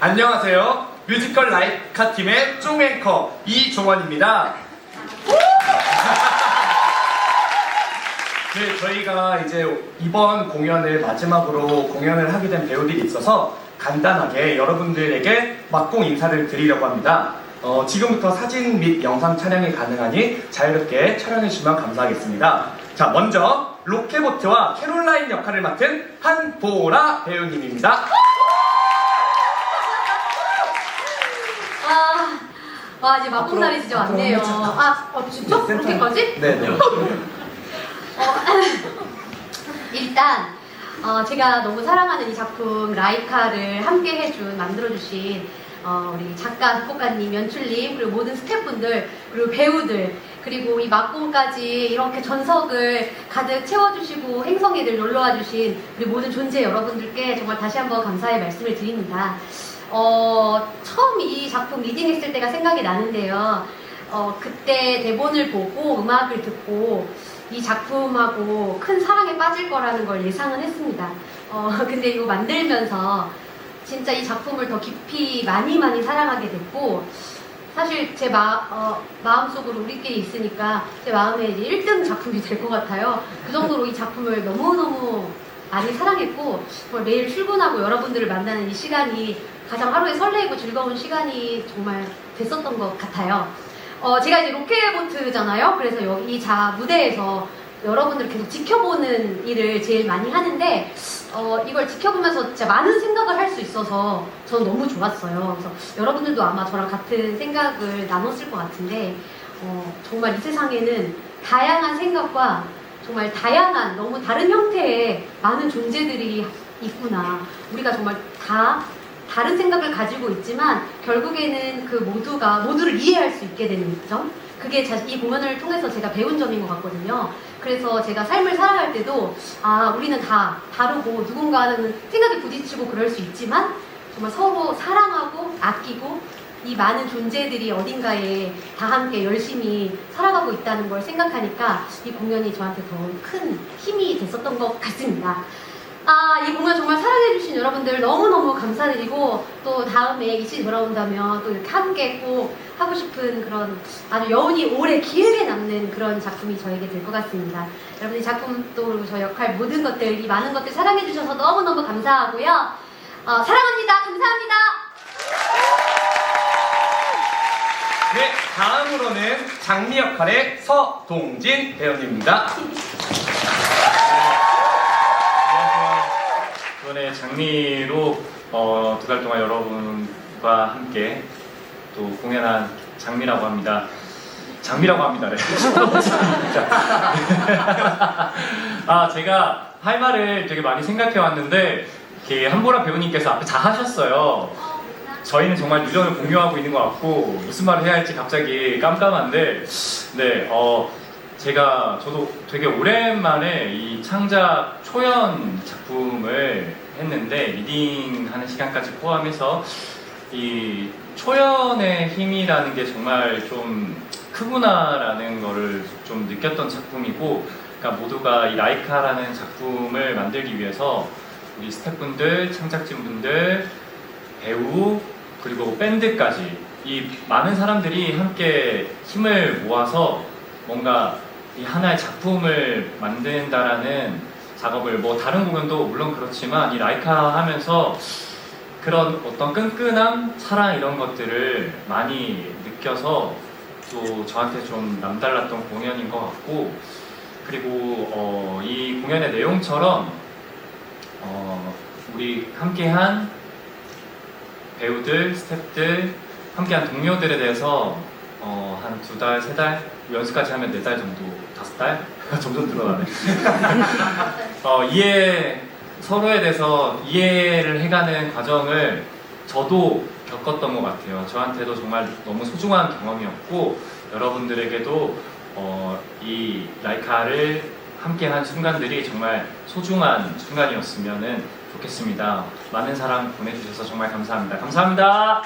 안녕하세요. 뮤지컬 라이카 팀의 쫑 앵커 이종원입니다. 네, 저희가 이제 이번 공연을 마지막으로 공연을 하게 된 배우들이 있어서 간단하게 여러분들에게 막공 인사를 드리려고 합니다. 어, 지금부터 사진 및 영상 촬영이 가능하니 자유롭게 촬영해주시면 감사하겠습니다. 자, 먼저 로켓보트와 캐롤라인 역할을 맡은 한보라 배우님입니다. 아, 와 이제 막공날이 진짜 앞으로 왔네요. 한번 아, 어, 진짜? 네, 센터. 그렇게까지? 네, 네. 어, 일단 어, 제가 너무 사랑하는 이 작품 라이카를 함께 해준 만들어주신 어, 우리 작가, 작곡가님, 연출님 그리고 모든 스태프분들 그리고 배우들 그리고 이 막공까지 이렇게 전석을 가득 채워주시고 행성에 늘 놀러와 주신 우리 모든 존재 여러분들께 정말 다시 한번 감사의 말씀을 드립니다. 어, 처음 이 작품 리딩했을 때가 생각이 나는데요. 어, 그때 대본을 보고 음악을 듣고 이 작품하고 큰 사랑에 빠질 거라는 걸 예상은 했습니다. 어, 근데 이거 만들면서 진짜 이 작품을 더 깊이 많이 많이 사랑하게 됐고, 사실 제 마, 어, 마음속으로 우리끼리 있으니까 제 마음에 이제 1등 작품이 될 것 같아요. 그 정도로 이 작품을 너무너무 많이 사랑했고, 매일 출근하고 여러분들을 만나는 이 시간이 가장 하루에 설레이고 즐거운 시간이 정말 됐었던 것 같아요. 어, 제가 이제 로켓보트잖아요. 그래서 여기 이 자 무대에서 여러분들을 계속 지켜보는 일을 제일 많이 하는데, 어, 이걸 지켜보면서 진짜 많은 생각을 할 수 있어서 저는 너무 좋았어요. 그래서 여러분들도 아마 저랑 같은 생각을 나눴을 것 같은데, 어, 정말 이 세상에는 다양한 생각과 정말 다양한 너무 다른 형태의 많은 존재들이 있구나. 우리가 정말 다 다른 생각을 가지고 있지만 결국에는 그 모두가 모두를 이해할 수 있게 되는 점. 그게 자- 이 공연을 통해서 제가 배운 점인 것 같거든요. 그래서 제가 삶을 살아갈 때도 아 우리는 다 다르고 누군가는 생각이 부딪히고 그럴 수 있지만 정말 서로 사랑하고 아끼고 이 많은 존재들이 어딘가에 다 함께 열심히 살아가고 있다는 걸 생각하니까 이 공연이 저한테 더 큰 힘이 됐었던 것 같습니다. 아, 이 공연 정말 사랑해주신 여러분들 너무너무 감사드리고, 또 다음에 이시 돌아온다면 또 이렇게 함께 꼭 하고 싶은 그런 아주 여운이 오래 길게 남는 그런 작품이 저에게 될 것 같습니다. 여러분 이 작품 또 그리고 저 역할 모든 것들, 이 많은 것들 사랑해주셔서 너무너무 감사하고요. 어, 사랑합니다. 감사합니다. 네, 다음으로는 장미 역할의 서동진 배우님입니다. 이번에 장미로 어, 두달 동안 여러분과 함께 또 공연한 장미라고 합니다. 장미라고 합니다. 네. 아 제가 할 말을 되게 많이 생각해 왔는데 한보라 배우님께서 앞에 다 하셨어요. 저희는 정말 유전을 공유하고 있는 것 같고 무슨 말을 해야 할지 갑자기 깜깜한데 네 어, 제가 저도 되게 오랜만에 이 창작 초연 작품을 했는데 리딩하는 시간까지 포함해서 이 초연의 힘이라는 게 정말 좀 크구나라는 거를 좀 느꼈던 작품이고 그러니까 모두가 이 라이카라는 작품을 만들기 위해서 우리 스태프분들, 창작진분들, 배우 그리고 밴드까지 이 많은 사람들이 함께 힘을 모아서 뭔가 이 하나의 작품을 만든다라는 작업을 뭐 다른 공연도 물론 그렇지만 이 라이카 하면서 그런 어떤 끈끈함, 사랑 이런 것들을 많이 느껴서 또 저한테 좀 남달랐던 공연인 것 같고 그리고 어, 이 공연의 내용처럼 어, 우리 함께한 배우들, 스태프들, 함께한 동료들에 대해서 어, 한 두 달, 세 달, 연습까지 하면 네 달 정도, 다섯 달? 점점 늘어나네. 어, 이해, 서로에 대해서 이해를 해가는 과정을 저도 겪었던 것 같아요. 저한테도 정말 너무 소중한 경험이었고, 여러분들에게도 어, 이 라이카를 함께 한 순간들이 정말 소중한 순간이었으면 좋겠습니다. 많은 사랑 보내주셔서 정말 감사합니다. 감사합니다.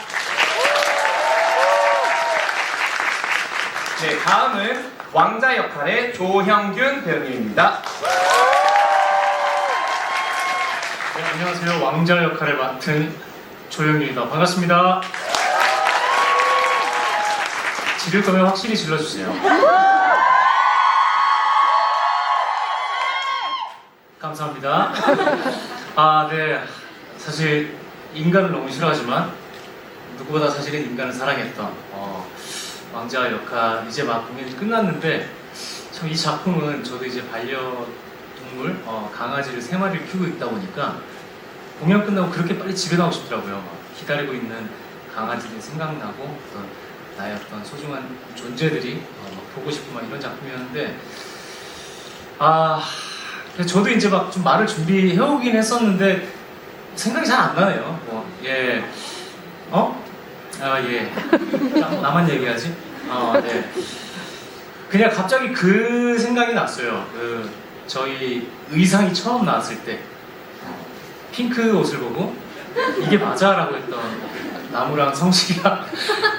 네, 다음은 왕자 역할의 조형균 배우님입니다. 네, 안녕하세요. 왕자 역할을 맡은 조영일입니다. 반갑습니다. 지를 거면 확실히 질러주세요. 감사합니다. 아, 네. 사실 인간을 너무 싫어하지만 누구보다 사실은 인간을 사랑했던 어, 왕자 역할 이제 막 공연이 끝났는데 참 이 작품은 저도 이제 반려동물 어, 강아지를 세 마리를 키우고 있다 보니까 공연 끝나고 그렇게 빨리 집에 가고 싶더라고요. 막 기다리고 있는 강아지들이 생각나고 어떤 나의 어떤 소중한 존재들이 어, 막 보고 싶고 막 이런 작품이었는데 아 저도 이제 막 좀 말을 준비해 오긴 했었는데 생각이 잘 안 나네요. 뭐, 예. 어? 아, 예. 나- 나만 얘기하지? 어, 네. 그냥 갑자기 그 생각이 났어요. 그, 저희 의상이 처음 나왔을 때, 어, 핑크 옷을 보고, 이게 맞아? 라고 했던 나무랑 성식이랑,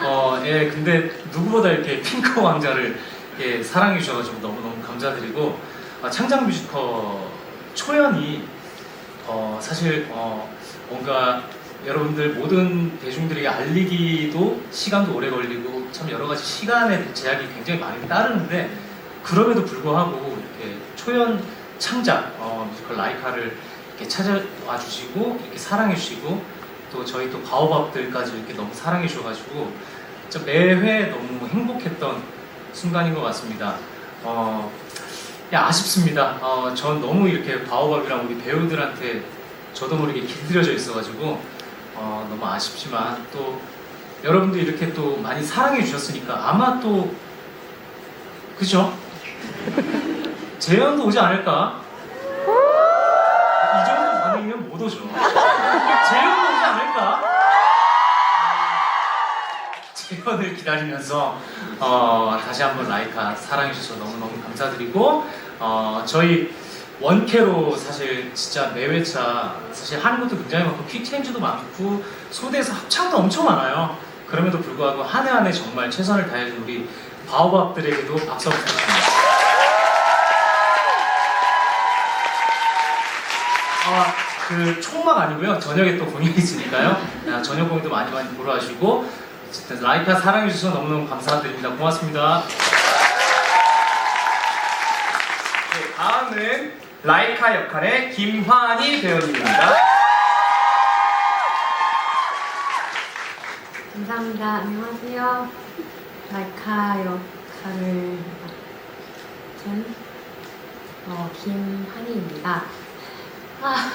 어, 예, 근데 누구보다 이렇게 핑크 왕자를 이렇게 사랑해 주셔가지고 너무너무 감사드리고, 아, 창작 뮤지컬 초연이 어, 사실 어, 뭔가 여러분들 모든 대중들에게 알리기도 시간도 오래 걸리고 참 여러 가지 시간의 제약이 굉장히 많이 따르는데 그럼에도 불구하고 이렇게 초연 창작 어, 뮤지컬 라이카를 이렇게 찾아와 주시고 이렇게 사랑해 주시고 또 저희 또 바오밥들까지 이렇게 너무 사랑해 주셔가지고 매회 너무 행복했던 순간인 것 같습니다. 어, 야, 아쉽습니다. 어, 전 너무 이렇게 바오밥이랑 우리 배우들한테 저도 모르게 길들여져 있어가지고 어, 너무 아쉽지만 또 여러분들 이렇게 또 많이 사랑해 주셨으니까 아마 또 그죠? 재현도 오지 않을까? 이 정도 반응이면 못 오죠. 재현도 오지 않을까? 재현을 기다리면서 어, 다시 한번 라이카 사랑해 주셔서 너무너무 감사드리고 어, 저희 원캐로 사실 진짜 매회차 사실 하는 것도 굉장히 많고 퀵체인지도 많고 소대에서 합창도 엄청 많아요 그럼에도 불구하고 한 해 한 해 정말 최선을 다해준 우리 바오밥들에게도 박수 한번 부탁드립니다 아, 그 총막 아니고요. 저녁에 또 공연이 있으니까요. 아, 저녁 공연도 많이 많이 보러 가시고 라이카 사랑해 주셔서 너무너무 감사드립니다. 고맙습니다. 네, 다음은 라이카 역할의 김환희 배우님입니다. 감사합니다. 안녕하세요. 라이카 역할을 맡은 어, 김한희입니다. 아,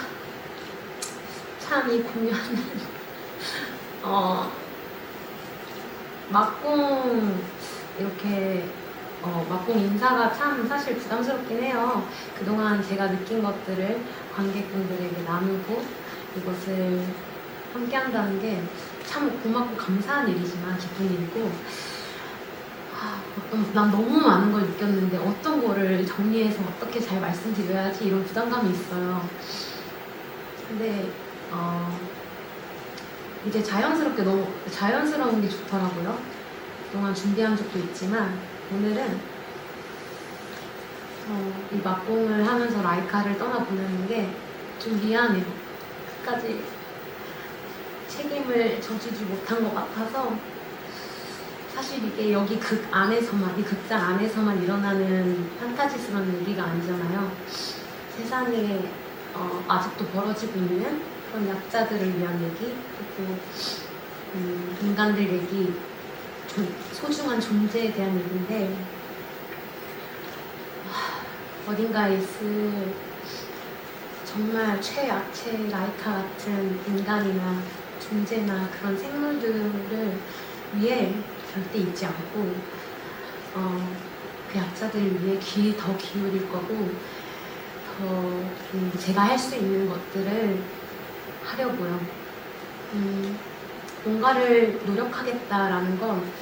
참 이 공연은 어, 막공 이렇게 어, 막공 인사가 참 사실 부담스럽긴 해요. 그동안 제가 느낀 것들을 관객분들에게 나누고 이것을 함께 한다는 게 참 고맙고 감사한 일이지만 기쁜 일이고 아, 어떤, 난 너무 많은 걸 느꼈는데 어떤 거를 정리해서 어떻게 잘 말씀드려야지 이런 부담감이 있어요. 근데 어, 이제 자연스럽게 너무 자연스러운 게 좋더라고요. 그동안 준비한 적도 있지만 오늘은 어, 이 막공을 하면서 라이카를 떠나보내는 게 좀 미안해요. 끝까지 책임을 져주지 못한 것 같아서 사실 이게 여기 극 안에서만 이 극장 안에서만 일어나는 판타지스러운 얘기가 아니잖아요. 세상에 어, 아직도 벌어지고 있는 그런 약자들을 위한 얘기 그리고 음, 인간들 얘기 존- 소중한 존재에 대한 얘기인데 하, 어딘가에 있을 정말 최약체 라이카 같은 인간이나 존재나 그런 생물들을 위해 절대 잊지 않고 어, 그 약자들을 위해 귀 더 기울일 거고 더 음, 제가 할 수 있는 것들을 하려고요. 음, 뭔가를 노력하겠다라는 건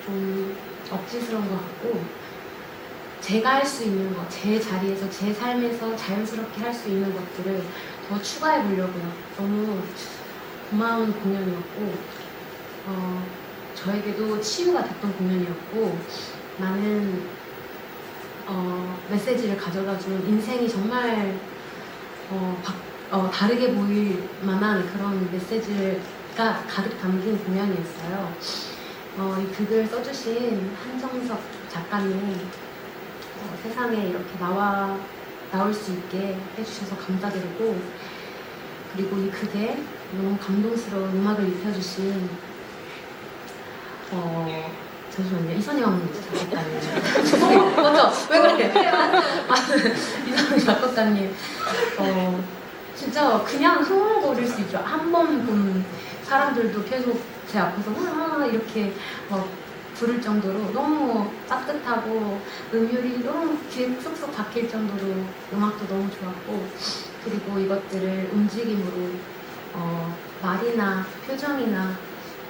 좀 억지스러운 것 같고 제가 할 수 있는 것, 제 자리에서 제 삶에서 자연스럽게 할 수 있는 것들을 더 추가해 보려고요. 너무 고마운 공연이었고 어, 저에게도 치유가 됐던 공연이었고 많은 어, 메시지를 가져다준 인생이 정말 어, 바- 어, 다르게 보일 만한 그런 메시지를 가 가득 담긴 공연이었어요. 어, 이 극을 써주신 한정석 작가님 어, 세상에 이렇게 나와 나올 수 있게 해주셔서 감사드리고 그리고 이 극에 너무 감동스러운 음악을 입혀주신 어 잠시만요. 이선영 작곡가님. 죄송해요 맞죠 왜 그래? 아, 이선영 작곡가님. 어 진짜 그냥 흥얼거릴 수 있죠. 한 번 본 사람들도 계속 제 앞에서 와 이렇게 막 부를 정도로 너무 따뜻하고 음율이 너무 귀에 쏙쏙 박힐 정도로 음악도 너무 좋았고 그리고 이것들을 움직임으로 어, 말이나 표정이나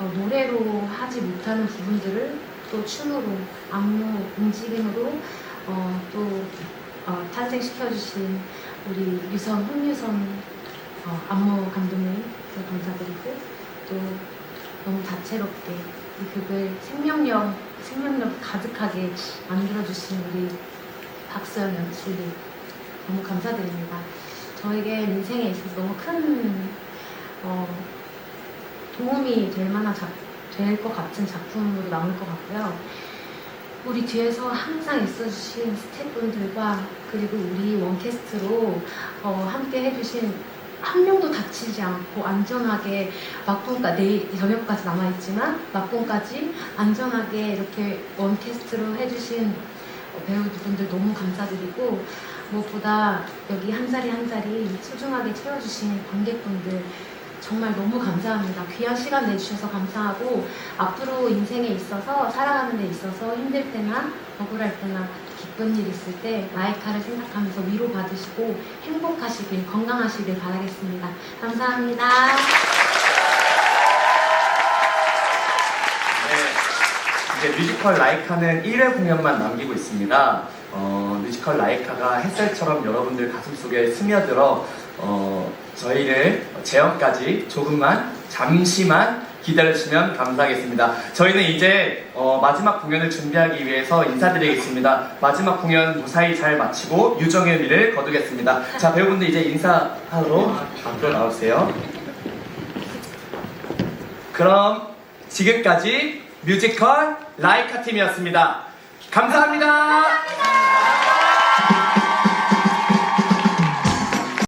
어, 노래로 하지 못하는 부분들을 또 춤으로 안무 움직임으로 어, 또 어, 탄생시켜주신 우리 유선 홍유선 어, 안무 감독님 감사드리고 또 너무 다채롭게 이 곡을 생명력 생명력 가득하게 만들어주신 우리 박수영 연출님 너무 감사드립니다. 저에게 인생에 있어서 너무 큰 어, 도움이 될 만한 될 것 같은 작품으로 남을 것 같고요. 우리 뒤에서 항상 있어주신 스태프분들과 그리고 우리 원캐스트로 어, 함께 해주신 한 명도 다치지 않고 안전하게 막봉까지 내일 저녁까지 남아있지만 막봉까지 안전하게 이렇게 원캐스트로 해주신 어, 배우분들 너무 감사드리고 무엇보다 여기 한 자리 한 자리 소중하게 채워주신 관객분들 정말 너무 감사합니다. 귀한 시간 내주셔서 감사하고 앞으로 인생에 있어서 살아가는 데 있어서 힘들 때나 억울할 때나 기쁜 일 있을 때 마이카를 생각하면서 위로 받으시고 행복하시길 건강하시길 바라겠습니다. 감사합니다. 네, 이제 뮤지컬 라이카는 1회 공연만 남기고 있습니다. 어, 뮤지컬 라이카가 햇살처럼 여러분들 가슴속에 스며들어 어, 저희를 재연까지 조금만 잠시만 기다려주시면 감사하겠습니다. 저희는 이제 어, 마지막 공연을 준비하기 위해서 인사드리겠습니다. 마지막 공연 무사히 잘 마치고 유정의 의미를 거두겠습니다. 자 배우분들 이제 인사하러 앞으로 나오세요. 그럼 지금까지 뮤지컬 라이카 팀이었습니다. 감사합니다.